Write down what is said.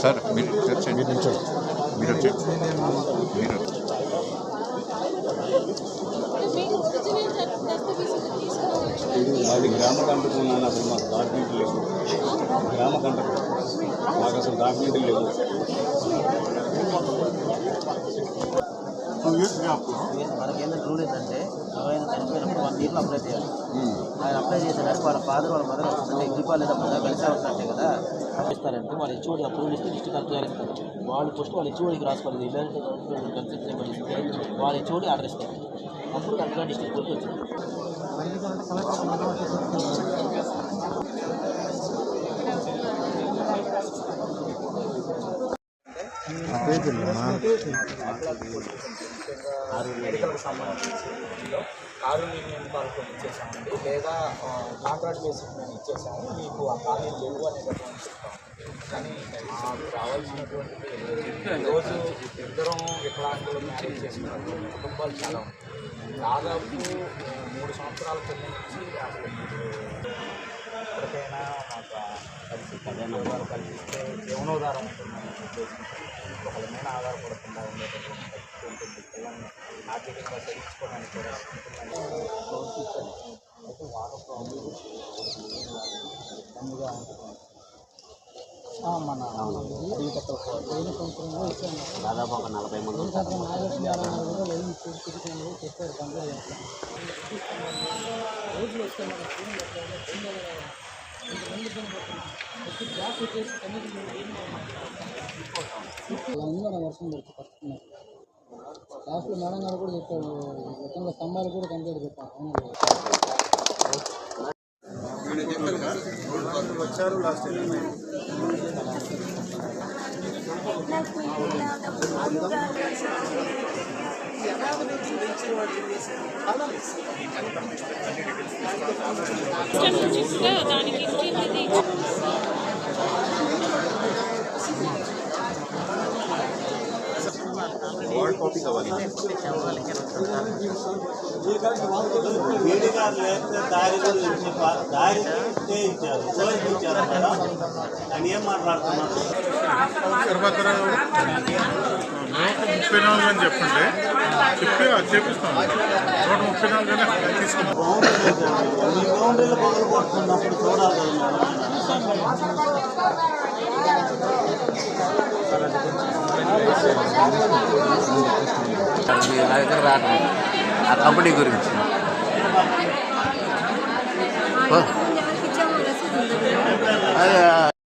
Sir మీరు వచ్చేయండి. మీరు వచ్చేయండి. మీరు అది గ్రామ కంటకు ఉన్నాను అసలు మాకు డాక్యుమెంట్ లేవు గ్రామ కంటకు మాకు అసలు డాక్యుమెంట్ లేవు మనకి ఏంటంటే రూల్ ఏంటంటే ఎవరైనా చనిపోయినప్పుడు వన్ ఇయర్లో అప్లై చేయాలి. ఆయన అప్లై చేసేటప్పుడు వాళ్ళ ఫాదర్ వాళ్ళ మదర్ అంటే ఎగ్రిపాల్ లేదా కలిసి అవుతున్నట్టే కదా. ఇస్తారంటే వాళ్ళు హెచ్ఓడి అప్రూవల్ ఇస్తే డిస్ట్రిక్ట్ కలెక్టర్ ఇస్తారు వాళ్ళు ఫస్ట్ వాళ్ళు హెచ్ఓడికి రాసుకోవాలి. ఇలాంటి కన్సెప్ట్ చేయమని వాళ్ళు హెచ్ఓడి ఆర్డర్ ఇస్తారు. అప్పుడు కరెక్ట్గా డిస్ట్రిక్ట్ కోర్టుకి వచ్చింది మెడికల్కి సంబంధించి కారు యూనియన్ వాళ్ళకు ఇచ్చేసామండి లేదా కాంట్రాక్ట్ బేసిక్ మేము ఇచ్చేసాము మీకు ఆ ఖాళీలు లేవు అని చెప్పమని కానీ మాకు రావాల్సినటువంటి ఈరోజు ఇద్దరం వికలాంగులు మ్యారేజ్ చేసుకున్నటువంటి కుటుంబాలు చాలా ఉన్నాయి. దాదాపు మూడు సంవత్సరాల కింద నుంచి అసలు ఎప్పటికైనా మాకు కలిసి కళ్యాణాలు కల్పిస్తే జీవనోధారం ఉంటుందని ఉద్దేశించి ఒకరి మీద ఆధారపడకుండా ఉండేటటువంటి పరిస్థితి ఉంటుంది. పిల్లల్ని ఆర్థికంగా చదివించుకోవడానికి కూడా ఉంటుందని అయితే వాటర్ ప్రాబ్లం ఇబ్బందిగా ఉంటుంది. ఆ, మన అడవి కట్టల పోయిన సంవత్సరంలో ఇచ్చాను. దాదాపు ఒక నలభై తిరుగుతున్నాడు చెప్పారు. రోజులు వస్తాయి మనకి ఫోన్ పెట్టాలి ఫోన్ చేయాలి ఇంతమంది ఇబ్బంది పడుతున్నాం. గ్యాస్ వచ్చేసి కనీసం వర్షం పడుతుంది లాస్ట్లో మేడం గారు కూడా చెప్పారు గతంలో స్తంభాలు కూడా కంప్లీట్ పెట్టారు వచ్చారు లాస్ట్ దానికి ఇచ్చింది వార్డ్ కాపీ కావాలి వేడిగా లేకపోతే దారి కూడా ఇచ్చి దారి ఇచ్చే ఇచ్చారు సోయి ఇచ్చారు కదా అని ఏం మాట్లాడుతున్నారు తిరుపతిలో నూట ముప్పై నాలుగు అని చెప్పండి. చెప్పి అది చేపిస్తాం నూట ముప్పై నాలుగు అని తీసుకుంటాం బౌండరీ దగ్గర ఆ కంపెనీ గురించి.